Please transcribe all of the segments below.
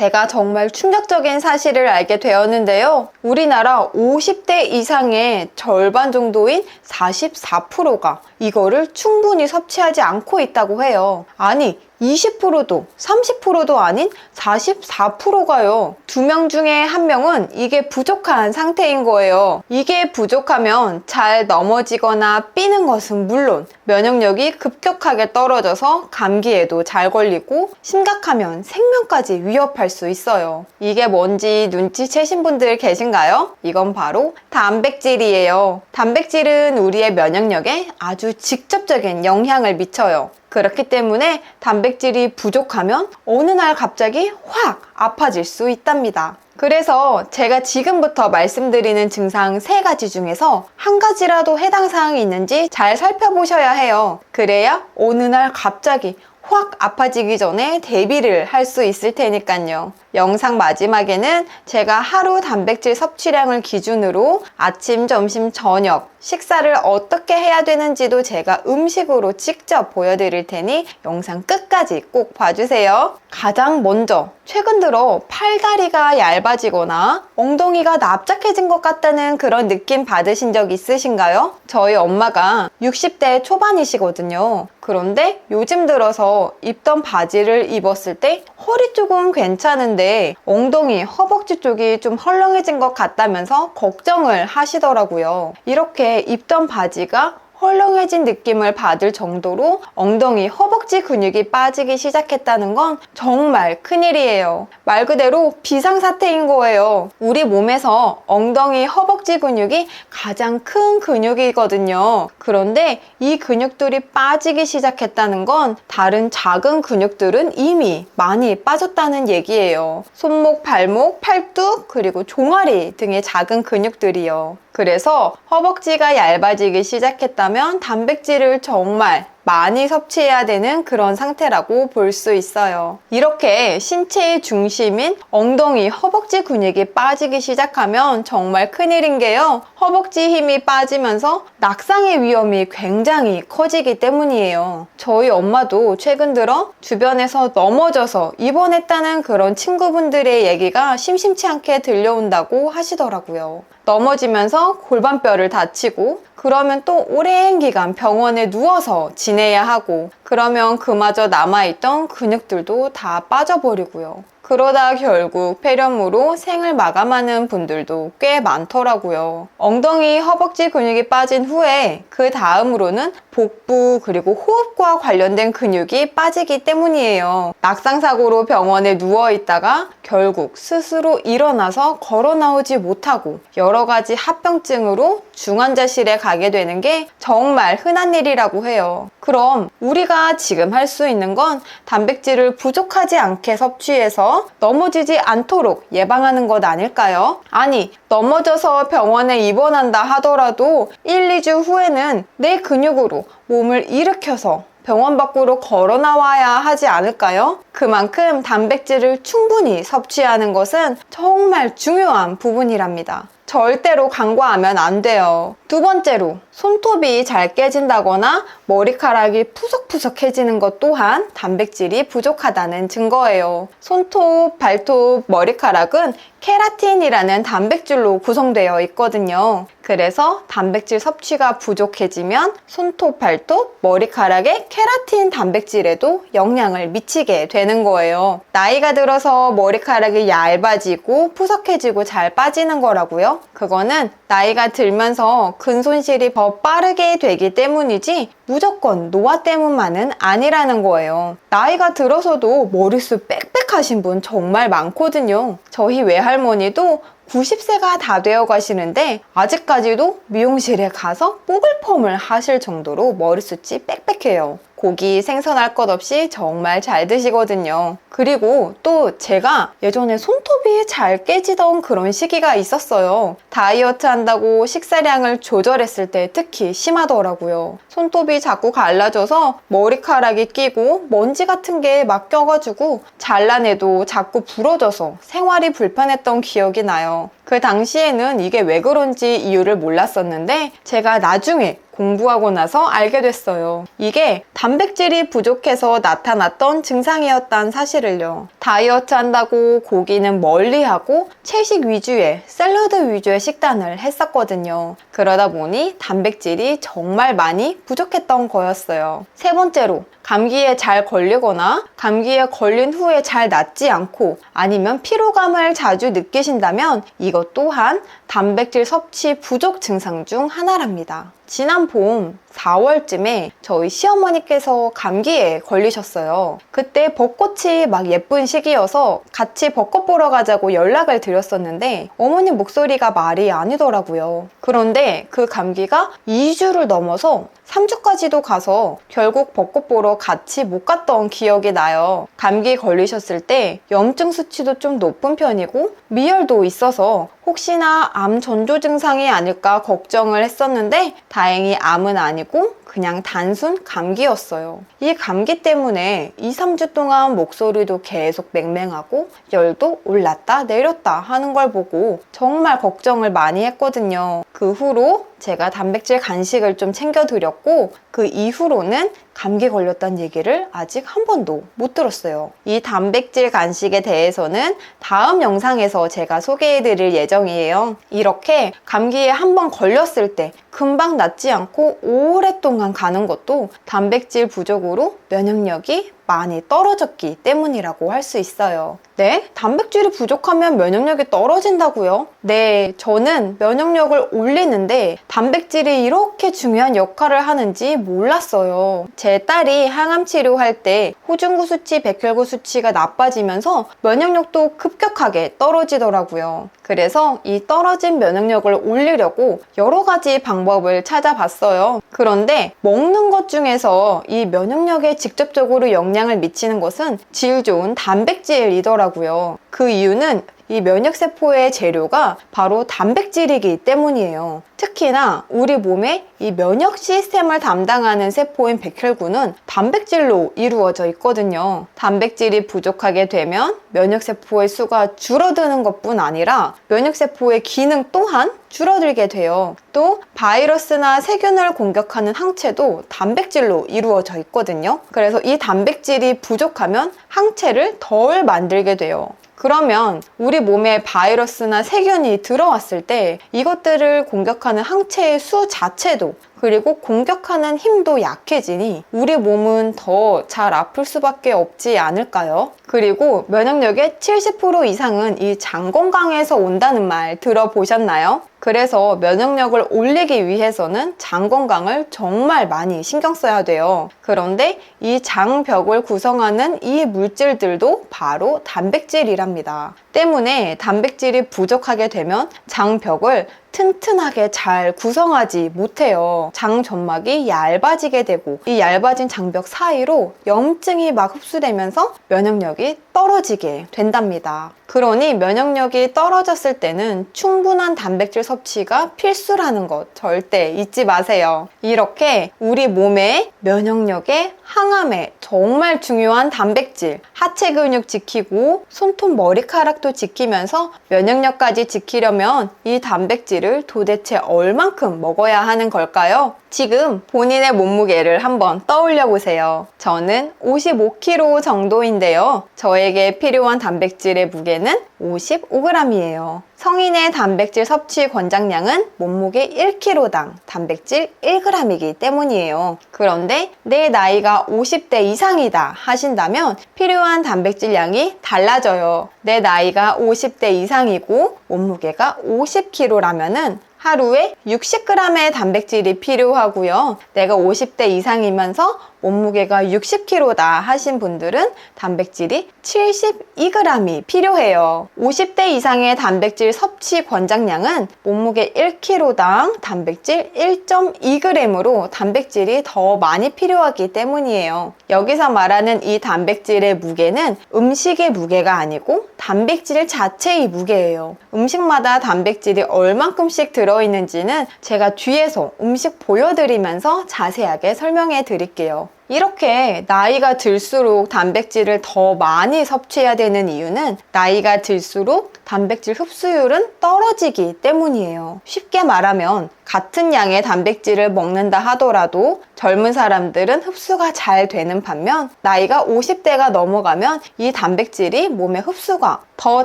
제가 정말 충격적인 사실을 알게 되었는데요. 우리나라 50대 이상의 절반 정도인 44%가 이거를 충분히 섭취하지 않고 있다고 해요. 아니, 20%도 30%도 아닌 44%가요. 두 명 중에 한 명은 이게 부족한 상태인 거예요. 이게 부족하면 잘 넘어지거나 삐는 것은 물론 면역력이 급격하게 떨어져서 감기에도 잘 걸리고 심각하면 생명까지 위협할 수 있어요. 이게 뭔지 눈치채신 분들 계신가요? 이건 바로 단백질이에요. 단백질은 우리의 면역력에 아주 직접적인 영향을 미쳐요. 그렇기 때문에 단백질이 부족하면 어느 날 갑자기 확 아파질 수 있답니다. 그래서 제가 지금부터 말씀드리는 증상 세 가지 중에서 한 가지라도 해당 사항이 있는지 잘 살펴보셔야 해요. 그래야 어느 날 갑자기 확 아파지기 전에 대비를 할 수 있을 테니까요. 영상 마지막에는 제가 하루 단백질 섭취량을 기준으로 아침, 점심, 저녁 식사를 어떻게 해야 되는지도 제가 음식으로 직접 보여드릴 테니 영상 끝까지 꼭 봐주세요. 가장 먼저 최근 들어 팔다리가 얇아지거나 엉덩이가 납작해진 것 같다는 그런 느낌 받으신 적 있으신가요? 저희 엄마가 60대 초반이시거든요. 그런데 요즘 들어서 입던 바지를 입었을 때 허리 쪽은 괜찮은데 엉덩이, 허벅지 쪽이 좀 헐렁해진 것 같다면서 걱정을 하시더라고요. 이렇게 입던 바지가 헐렁해진 느낌을 받을 정도로 엉덩이, 허벅지 근육이 빠지기 시작했다는 건 정말 큰일이에요. 말 그대로 비상사태인 거예요. 우리 몸에서 엉덩이, 허벅지 근육이 가장 큰 근육이거든요. 그런데 이 근육들이 빠지기 시작했다는 건 다른 작은 근육들은 이미 많이 빠졌다는 얘기예요. 손목, 발목, 팔뚝, 그리고 종아리 등의 작은 근육들이요. 그래서 허벅지가 얇아지기 시작했다면 단백질을 정말 많이 섭취해야 되는 그런 상태라고 볼 수 있어요. 이렇게 신체의 중심인 엉덩이, 허벅지 근육이 빠지기 시작하면 정말 큰일인 게요. 허벅지 힘이 빠지면서 낙상의 위험이 굉장히 커지기 때문이에요. 저희 엄마도 최근 들어 주변에서 넘어져서 입원했다는 그런 친구분들의 얘기가 심심치 않게 들려온다고 하시더라고요. 넘어지면서 골반뼈를 다치고 그러면 또 오랜 기간 병원에 누워서 지내야 하고 그러면 그마저 남아있던 근육들도 다 빠져버리고요. 그러다 결국 폐렴으로 생을 마감하는 분들도 꽤 많더라고요. 엉덩이, 허벅지 근육이 빠진 후에 그 다음으로는 복부 그리고 호흡과 관련된 근육이 빠지기 때문이에요. 낙상사고로 병원에 누워 있다가 결국 스스로 일어나서 걸어 나오지 못하고 여러 가지 합병증으로 중환자실에 가게 되는 게 정말 흔한 일이라고 해요. 그럼 우리가 지금 할 수 있는 건 단백질을 부족하지 않게 섭취해서 넘어지지 않도록 예방하는 것 아닐까요? 아니, 넘어져서 병원에 입원한다 하더라도 1, 2주 후에는 내 근육으로 몸을 일으켜서 병원 밖으로 걸어 나와야 하지 않을까요? 그만큼 단백질을 충분히 섭취하는 것은 정말 중요한 부분이랍니다. 절대로 간과하면 안 돼요. 두 번째로, 손톱이 잘 깨진다거나 머리카락이 푸석푸석해지는 것 또한 단백질이 부족하다는 증거예요. 손톱, 발톱, 머리카락은 케라틴이라는 단백질로 구성되어 있거든요. 그래서 단백질 섭취가 부족해지면 손톱, 발톱, 머리카락의 케라틴 단백질에도 영향을 미치게 되는 거예요. 나이가 들어서 머리카락이 얇아지고 푸석해지고 잘 빠지는 거라고요? 그거는 나이가 들면서 근손실이 더 빠르게 되기 때문이지 무조건 노화 때문만은 아니라는 거예요. 나이가 들어서도 머릿수 빽빽하신 분 정말 많거든요. 저희 외할머니도 90세가 다 되어 가시는데 아직까지도 미용실에 가서 뽀글펌을 하실 정도로 머리숱이 빽빽해요. 고기, 생선할 것 없이 정말 잘 드시거든요. 그리고 또 제가 예전에 손톱이 잘 깨지던 그런 시기가 있었어요. 다이어트 한다고 식사량을 조절했을 때 특히 심하더라고요. 손톱이 자꾸 갈라져서 머리카락이 끼고 먼지 같은 게 막 껴가지고 잘라내도 자꾸 부러져서 생활이 불편했던 기억이 나요. 그 당시에는 이게 왜 그런지 이유를 몰랐었는데 제가 나중에 공부하고 나서 알게 됐어요. 이게 단백질이 부족해서 나타났던 증상이었단 사실을요. 다이어트 한다고 고기는 멀리 하고 채식 위주의 샐러드 위주의 식단을 했었거든요. 그러다 보니 단백질이 정말 많이 부족했던 거였어요. 세 번째로 감기에 잘 걸리거나 감기에 걸린 후에 잘 낫지 않고 아니면 피로감을 자주 느끼신다면 이것 또한 단백질 섭취 부족 증상 중 하나랍니다. 지난 봄 4월쯤에 저희 시어머니께서 감기에 걸리셨어요. 그때 벚꽃이 막 예쁜 시기여서 같이 벚꽃 보러 가자고 연락을 드렸었는데 어머님 목소리가 말이 아니더라고요. 그런데 그 감기가 2주를 넘어서 3주까지도 가서 결국 벚꽃 보러 같이 못 갔던 기억이 나요. 감기 걸리셨을 때 염증 수치도 좀 높은 편이고 미열도 있어서 혹시나 암 전조 증상이 아닐까 걱정을 했었는데 다행히 암은 아니고 그냥 단순 감기였어요. 이 감기 때문에 2, 3주 동안 목소리도 계속 맹맹하고 열도 올랐다 내렸다 하는 걸 보고 정말 걱정을 많이 했거든요. 그 후로 제가 단백질 간식을 좀 챙겨드렸고 그 이후로는 감기 걸렸다는 얘기를 아직 한 번도 못 들었어요. 이 단백질 간식에 대해서는 다음 영상에서 제가 소개해드릴 예정이에요. 이렇게 감기에 한 번 걸렸을 때 금방 낫지 않고 오랫동안 가는 것도 단백질 부족으로 면역력이 많이 떨어졌기 때문이라고 할 수 있어요. 네? 단백질이 부족하면 면역력이 떨어진다고요? 네, 저는 면역력을 올리는데 단백질이 이렇게 중요한 역할을 하는지 몰랐어요. 제 딸이 항암 치료할 때 호중구 수치, 백혈구 수치가 나빠지면서 면역력도 급격하게 떨어지더라고요. 그래서 이 떨어진 면역력을 올리려고 여러 가지 방법을 찾아봤어요. 그런데 먹는 것 중에서 이 면역력에 직접적으로 영향 을 미치는 것은 질 좋은 단백질이더라고요. 그 이유는 이 면역세포의 재료가 바로 단백질이기 때문이에요. 특히나 우리 몸의 이 면역 시스템을 담당하는 세포인 백혈구는 단백질로 이루어져 있거든요. 단백질이 부족하게 되면 면역세포의 수가 줄어드는 것뿐 아니라 면역세포의 기능 또한 줄어들게 돼요. 또 바이러스나 세균을 공격하는 항체도 단백질로 이루어져 있거든요. 그래서 이 단백질이 부족하면 항체를 덜 만들게 돼요. 그러면 우리 몸에 바이러스나 세균이 들어왔을 때 이것들을 공격하는 항체의 수 자체도 그리고 공격하는 힘도 약해지니 우리 몸은 더 잘 아플 수밖에 없지 않을까요? 그리고 면역력의 70% 이상은 이 장 건강에서 온다는 말 들어보셨나요? 그래서 면역력을 올리기 위해서는 장 건강을 정말 많이 신경 써야 돼요. 그런데 이 장벽을 구성하는 이 물질들도 바로 단백질이랍니다. 때문에 단백질이 부족하게 되면 장벽을 튼튼하게 잘 구성하지 못해요. 장 점막이 얇아지게 되고 이 얇아진 장벽 사이로 염증이 막 흡수되면서 면역력이 떨어지게 된답니다. 그러니 면역력이 떨어졌을 때는 충분한 단백질 섭취가 필수라는 것 절대 잊지 마세요. 이렇게 우리 몸의 면역력에 항암에 정말 중요한 단백질, 하체 근육 지키고 손톱 머리카락도 지키면서 면역력까지 지키려면 이 단백질을 도대체 얼만큼 먹어야 하는 걸까요? 지금 본인의 몸무게를 한번 떠올려 보세요. 저는 55kg 정도인데요. 저 에게 필요한 단백질의 무게는 55g이에요. 성인의 단백질 섭취 권장량은 몸무게 1kg당 단백질 1g이기 때문이에요. 그런데 내 나이가 50대 이상이다 하신다면 필요한 단백질 양이 달라져요. 내 나이가 50대 이상이고 몸무게가 50kg라면은 하루에 60g의 단백질이 필요하고요. 내가 50대 이상이면서 몸무게가 60kg다 하신 분들은 단백질이 72g이 필요해요. 50대 이상의 단백질 섭취 권장량은 몸무게 1kg당 단백질 1.2g으로 단백질이 더 많이 필요하기 때문이에요. 여기서 말하는 이 단백질의 무게는 음식의 무게가 아니고 단백질 자체의 무게예요. 음식마다 단백질이 얼만큼씩 들어 있는지는 제가 뒤에서 음식 보여드리면서 자세하게 설명해 드릴게요. 이렇게 나이가 들수록 단백질을 더 많이 섭취해야 되는 이유는 나이가 들수록 단백질 흡수율은 떨어지기 때문이에요. 쉽게 말하면 같은 양의 단백질을 먹는다 하더라도 젊은 사람들은 흡수가 잘 되는 반면 나이가 50대가 넘어가면 이 단백질이 몸에 흡수가 더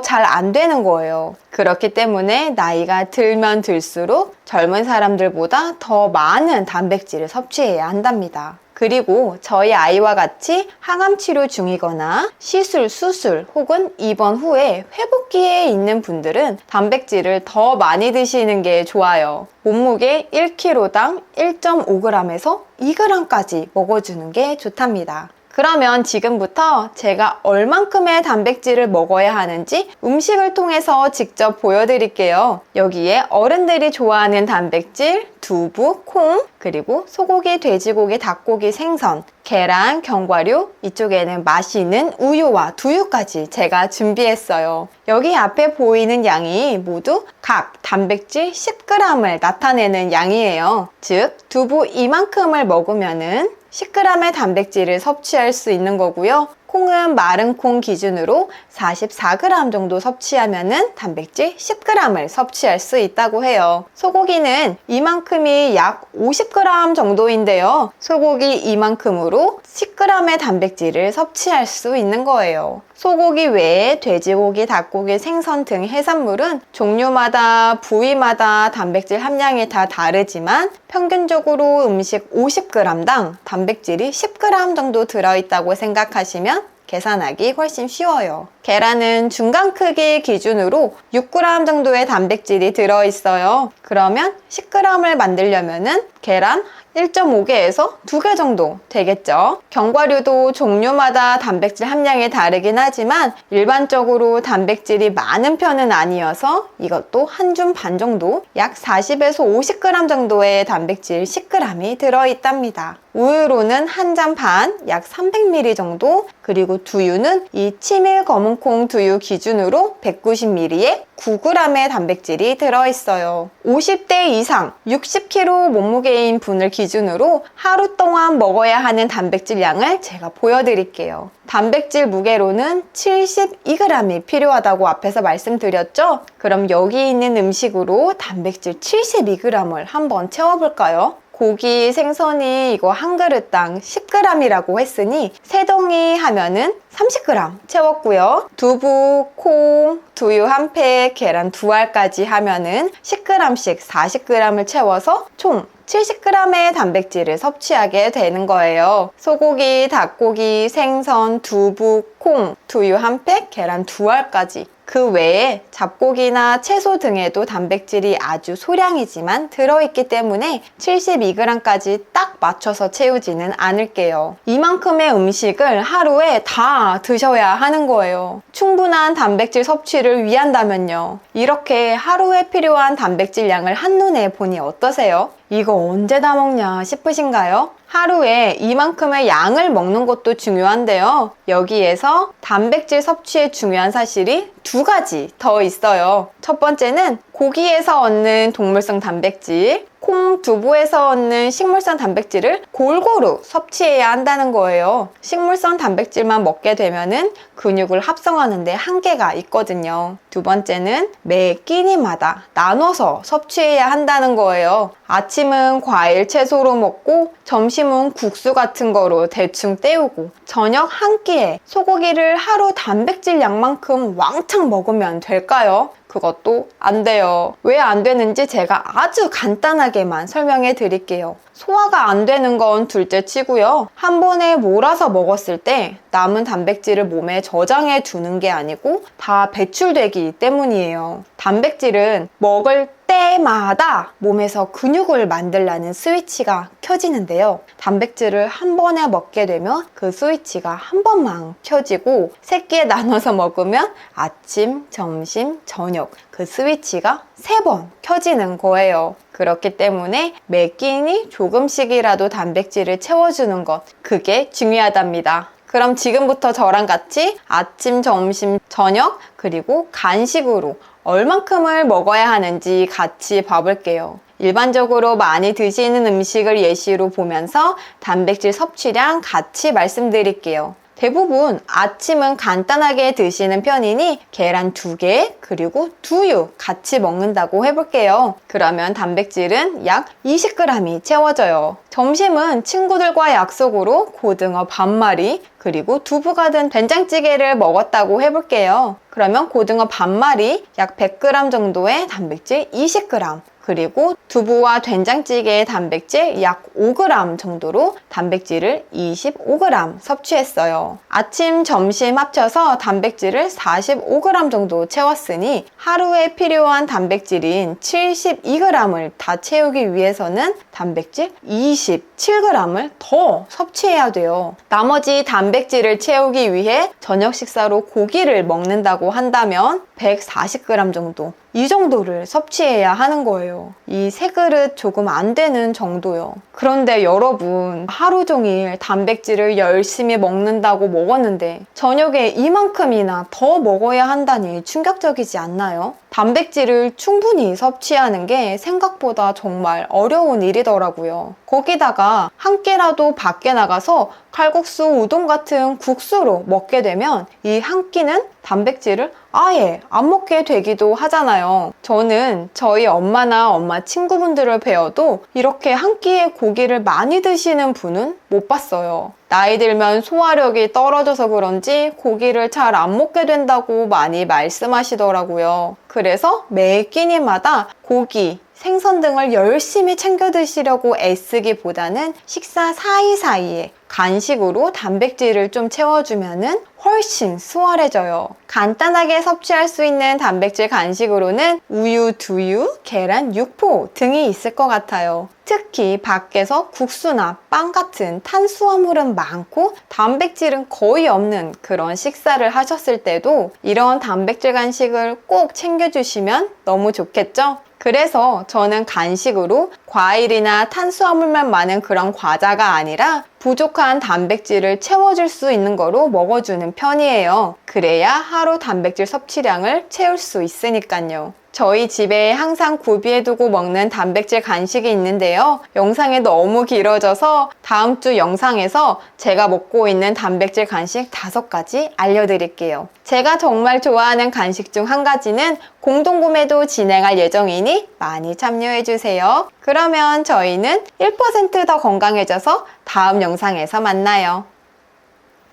잘 안 되는 거예요. 그렇기 때문에 나이가 들면 들수록 젊은 사람들보다 더 많은 단백질을 섭취해야 한답니다. 그리고 저희 아이와 같이 항암 치료 중이거나 시술, 수술 혹은 입원 후에 회복기에 있는 분들은 단백질을 더 많이 드시는 게 좋아요. 몸무게 1kg당 1.5g에서 2g까지 먹어주는 게 좋답니다. 그러면 지금부터 제가 얼만큼의 단백질을 먹어야 하는지 음식을 통해서 직접 보여드릴게요. 여기에 어른들이 좋아하는 단백질, 두부, 콩, 그리고 소고기, 돼지고기, 닭고기, 생선, 계란, 견과류, 이쪽에는 맛있는 우유와 두유까지 제가 준비했어요. 여기 앞에 보이는 양이 모두 각 단백질 10g을 나타내는 양이에요. 즉, 두부 이만큼을 먹으면은 10g의 단백질을 섭취할 수 있는 거고요. 콩은 마른 콩 기준으로 44g 정도 섭취하면은 단백질 10g을 섭취할 수 있다고 해요. 소고기는 이만큼이 약 50g 정도인데요. 소고기 이만큼으로 10g의 단백질을 섭취할 수 있는 거예요. 소고기 외에 돼지고기, 닭고기, 생선 등 해산물은 종류마다 부위마다 단백질 함량이 다 다르지만 평균적으로 음식 50g당 단백질이 10g 정도 들어있다고 생각하시면 계산하기 훨씬 쉬워요. 계란은 중간 크기 기준으로 6g 정도의 단백질이 들어있어요. 그러면 10g을 만들려면은 계란 1.5개에서 2개 정도 되겠죠. 견과류도 종류마다 단백질 함량이 다르긴 하지만 일반적으로 단백질이 많은 편은 아니어서 이것도 한 줌 반 정도 약 40에서 50g 정도의 단백질 10g이 들어있답니다. 우유로는 한 잔 반, 약 300ml 정도, 그리고 두유는 이 치밀 검은콩 두유 기준으로 190ml에 9g의 단백질이 들어있어요. 50대 이상, 60kg 몸무게인 분을 기준으로 하루 동안 먹어야 하는 단백질 양을 제가 보여드릴게요. 단백질 무게로는 72g이 필요하다고 앞에서 말씀드렸죠? 그럼 여기 있는 음식으로 단백질 72g을 한번 채워볼까요? 고기, 생선이 이거 한 그릇당 10g이라고 했으니 세 덩이 하면은 30g 채웠고요. 두부, 콩, 두유 한 팩, 계란 두 알까지 하면은 10g씩 40g을 채워서 총 70g의 단백질을 섭취하게 되는 거예요. 소고기, 닭고기, 생선, 두부, 콩, 두유 한 팩, 계란 두 알까지 그 외에 잡고기나 채소 등에도 단백질이 아주 소량이지만 들어있기 때문에 72g까지 딱 맞춰서 채우지는 않을게요. 이만큼의 음식을 하루에 다 드셔야 하는 거예요. 충분한 단백질 섭취를 위한다면요. 이렇게 하루에 필요한 단백질 양을 한눈에 보니 어떠세요? 이거 언제 다 먹냐 싶으신가요? 하루에 이만큼의 양을 먹는 것도 중요한데요. 여기에서 단백질 섭취에 중요한 사실이 두 가지 더 있어요. 첫 번째는 고기에서 얻는 동물성 단백질, 콩, 두부에서 얻는 식물성 단백질을 골고루 섭취해야 한다는 거예요. 식물성 단백질만 먹게 되면은 근육을 합성하는데 한계가 있거든요. 두 번째는 매 끼니마다 나눠서 섭취해야 한다는 거예요. 아침은 과일, 채소로 먹고 점심 은 국수 같은 거로 대충 때우고 저녁 한 끼에 소고기를 하루 단백질 양만큼 왕창 먹으면 될까요? 그것도 안 돼요. 왜 안 되는지 제가 아주 간단하게만 설명해 드릴게요. 소화가 안 되는 건 둘째 치고요. 한 번에 몰아서 먹었을 때 남은 단백질을 몸에 저장해 두는 게 아니고 다 배출되기 때문이에요. 단백질은 먹을 때마다 몸에서 근육을 만들라는 스위치가 켜지는데요. 단백질을 한 번에 먹게 되면 그 스위치가 한 번만 켜지고 세 끼에 나눠서 먹으면 아침, 점심, 저녁 그 스위치가 세 번 켜지는 거예요. 그렇기 때문에 매 끼니 조금씩이라도 단백질을 채워주는 것 그게 중요하답니다. 그럼 지금부터 저랑 같이 아침, 점심, 저녁, 그리고 간식으로 얼만큼을 먹어야 하는지 같이 봐볼게요. 일반적으로 많이 드시는 음식을 예시로 보면서 단백질 섭취량 같이 말씀드릴게요. 대부분 아침은 간단하게 드시는 편이니 계란 두 개, 그리고 두유 같이 먹는다고 해볼게요. 그러면 단백질은 약 20g이 채워져요. 점심은 친구들과 약속으로 고등어 반마리, 그리고 두부가 든 된장찌개를 먹었다고 해볼게요. 그러면 고등어 반마리 약 100g 정도의 단백질 20g, 그리고 두부와 된장찌개의 단백질 약 5g 정도로 단백질을 25g 섭취했어요. 아침, 점심 합쳐서 단백질을 45g 정도 채웠으니 하루에 필요한 단백질인 72g을 다 채우기 위해서는 단백질 27g을 더 섭취해야 돼요. 나머지 단백질을 채우기 위해 저녁 식사로 고기를 먹는다고 한다면 140g 정도 이 정도를 섭취해야 하는 거예요. 이 세 그릇 조금 안 되는 정도요. 그런데 여러분, 하루 종일 단백질을 열심히 먹는다고 먹었는데, 저녁에 이만큼이나 더 먹어야 한다니 충격적이지 않나요? 단백질을 충분히 섭취하는 게 생각보다 정말 어려운 일이더라고요. 거기다가 한 끼라도 밖에 나가서 칼국수, 우동 같은 국수로 먹게 되면 이 한 끼는 단백질을 아예 안 먹게 되기도 하잖아요. 저는 저희 엄마나 엄마 친구분들을 배워도 이렇게 한 끼에 고기를 많이 드시는 분은 못 봤어요. 나이 들면 소화력이 떨어져서 그런지 고기를 잘 안 먹게 된다고 많이 말씀하시더라고요. 그래서 매 끼니마다 고기, 생선 등을 열심히 챙겨 드시려고 애쓰기보다는 식사 사이사이에 간식으로 단백질을 좀 채워주면은 훨씬 수월해져요. 간단하게 섭취할 수 있는 단백질 간식으로는 우유, 두유, 계란, 육포 등이 있을 것 같아요. 특히 밖에서 국수나 빵 같은 탄수화물은 많고 단백질은 거의 없는 그런 식사를 하셨을 때도 이런 단백질 간식을 꼭 챙겨주시면 너무 좋겠죠? 그래서 저는 간식으로 과일이나 탄수화물만 많은 그런 과자가 아니라 부족한 단백질을 채워줄 수 있는 거로 먹어주는 편이에요. 그래야 하루 단백질 섭취량을 채울 수 있으니까요. 저희 집에 항상 구비해두고 먹는 단백질 간식이 있는데요. 영상이 너무 길어져서 다음 주 영상에서 제가 먹고 있는 단백질 간식 다섯 가지 알려드릴게요. 제가 정말 좋아하는 간식 중 한 가지는 공동구매도 진행할 예정이니 많이 참여해주세요. 그러면 저희는 1%더 건강해져서 다음 영상에서 만나요.